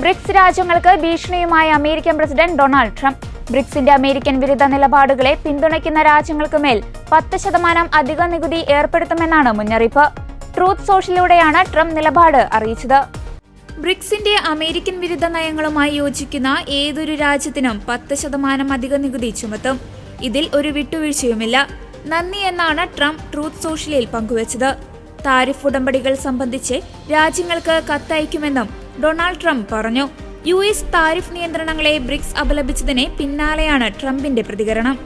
BRICS രാജ്യങ്ങൾക്ക് ഭീഷണിയുമായ American president Donald Trump. ബ്രിക്സിന്റെ അമേരിക്കൻ വിരുദ്ധ നിലപാടുകളെ പിന്തുണയ്ക്കുന്ന രാജ്യങ്ങൾക്ക് മേൽ പത്ത് ശതമാനം അധിക നികുതി ഏർപ്പെടുത്തുമെന്നാണ് മുന്നറിയിപ്പ്. ട്രൂത്ത് സോഷ്യലിലൂടെയാണ് ട്രംപ് നിലപാട് അറിയിച്ചത്. ബ്രിക്സിന്റെ അമേരിക്കൻ വിരുദ്ധ നയങ്ങളുമായി യോജിക്കുന്ന ഏതൊരു രാജ്യത്തിനും പത്ത് ശതമാനം അധിക നികുതി ചുമത്തും. ഇതിൽ ഒരു വിട്ടുവീഴ്ചയുമില്ല. നന്ദി എന്നാണ് ട്രംപ് ട്രൂത്ത് സോഷ്യലിൽ പങ്കുവച്ചത്. താരിഫ് ഉടമ്പടികൾ സംബന്ധിച്ച് രാജ്യങ്ങൾക്ക് കത്തയക്കുമെന്നും ഡൊണാൾഡ് ട്രംപ് പറഞ്ഞു. യു എസ് താരിഫ് നിയന്ത്രണങ്ങളെ ബ്രിക്സ് അപലപിച്ചതിന് പിന്നാലെയാണ് ട്രംപിന്റെ പ്രതികരണം.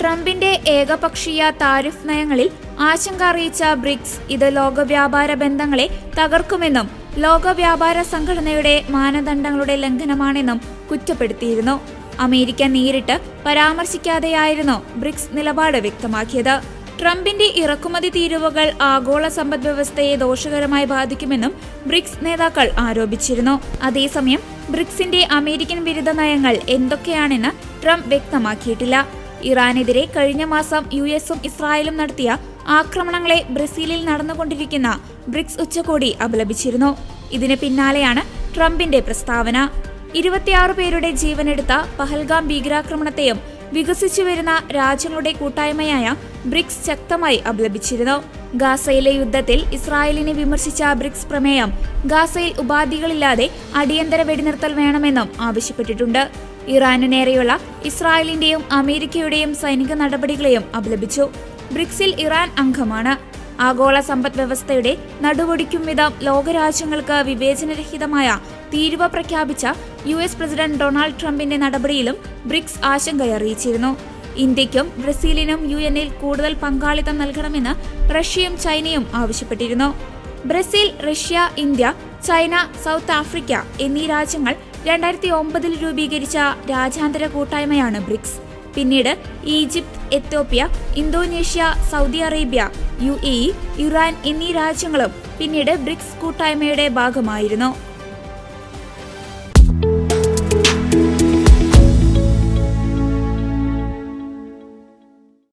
ട്രംപിന്റെ ഏകപക്ഷീയ താരിഫ് നയങ്ങളിൽ ആശങ്ക അറിയിച്ച ബ്രിക്സ് ഇത് ലോക വ്യാപാര ബന്ധങ്ങളെ തകർക്കുമെന്നും ലോക വ്യാപാര സംഘടനയുടെ മാനദണ്ഡങ്ങളുടെ ലംഘനമാണെന്നും കുറ്റപ്പെടുത്തിയിരുന്നു. അമേരിക്ക നേരിട്ട് പരാമർശിക്കാതെയായിരുന്നു ബ്രിക്സ് നിലപാട് വ്യക്തമാക്കിയത്. ട്രംപിന്റെ ഇറക്കുമതി തീരുവകൾ ആഗോള സമ്പദ് വ്യവസ്ഥയെ ദോഷകരമായി ബാധിക്കുമെന്നും ബ്രിക്സ് നേതാക്കൾ ആരോപിച്ചിരുന്നു. അതേസമയം ബ്രിക്സിന്റെ അമേരിക്കൻ വിരുദ്ധ നയങ്ങൾ എന്തൊക്കെയാണെന്ന് ട്രംപ് വ്യക്തമാക്കിയിട്ടില്ല. ഇറാനെതിരെ കഴിഞ്ഞ മാസം യു എസും ഇസ്രായേലും നടത്തിയ ആക്രമണങ്ങളെ ബ്രസീലിൽ നടന്നുകൊണ്ടിരിക്കുന്ന ബ്രിക്സ് ഉച്ചകോടി അപലപിച്ചിരുന്നു. ഇതിന് പിന്നാലെയാണ് ട്രംപിന്റെ പ്രസ്താവന. ഇരുപത്തിയാറ് പേരുടെ ജീവനെടുത്ത പഹൽഗാം ഭീകരാക്രമണത്തെയും വികസിച്ചു വരുന്ന രാജ്യങ്ങളുടെ കൂട്ടായ്മയായ ബ്രിക്സ് ശക്തമായി അപലപിച്ചിരുന്നു. ഗാസയിലെ യുദ്ധത്തിൽ ഇസ്രായേലിനെ വിമർശിച്ച ബ്രിക്സ് പ്രമേയം ഗാസയിൽ ഉപാധികളില്ലാതെ അടിയന്തര വെടിനിർത്തൽ വേണമെന്നും ആവശ്യപ്പെട്ടിട്ടുണ്ട്. ഇറാനു നേരെയുള്ള ഇസ്രായേലിന്റെയും അമേരിക്കയുടെയും സൈനിക നടപടികളെയും അപലപിച്ചു. ബ്രിക്സിൽ ഇറാൻ അംഗമാണ്. ആഗോള സമ്പദ് വ്യവസ്ഥയുടെ നടുവൊടിക്കും വിധം ലോകരാജ്യങ്ങൾക്ക് വിവേചനരഹിതമായ തീരുവ പ്രഖ്യാപിച്ച യു എസ് പ്രസിഡന്റ് ഡൊണാൾഡ് ട്രംപിന്റെ നടപടിയിലും ബ്രിക്സ് ആശങ്കയറിയിച്ചിരുന്നു ഇന്ത്യയ്ക്കും ബ്രസീലിനും യു എന്നിൽ കൂടുതൽ പങ്കാളിത്തം നൽകണമെന്ന് റഷ്യയും ചൈനയും ആവശ്യപ്പെട്ടിരുന്നു. Brazil Russia India China South Africa എന്നീ രാജ്യങ്ങൾ രണ്ടായിരത്തി ഒമ്പതിൽ രൂപീകരിച്ച രാജ്യാന്തര കൂട്ടായ്മയാണ് ബ്രിക്സ്. പിന്നീട് Egypt Ethiopia Indonesia Saudi Arabia U Iran എന്നീ രാജ്യങ്ങളും പിന്നീട് ബ്രിക്സ് കൂട്ടായ്മയുടെ ഭാഗമായിരുന്നു.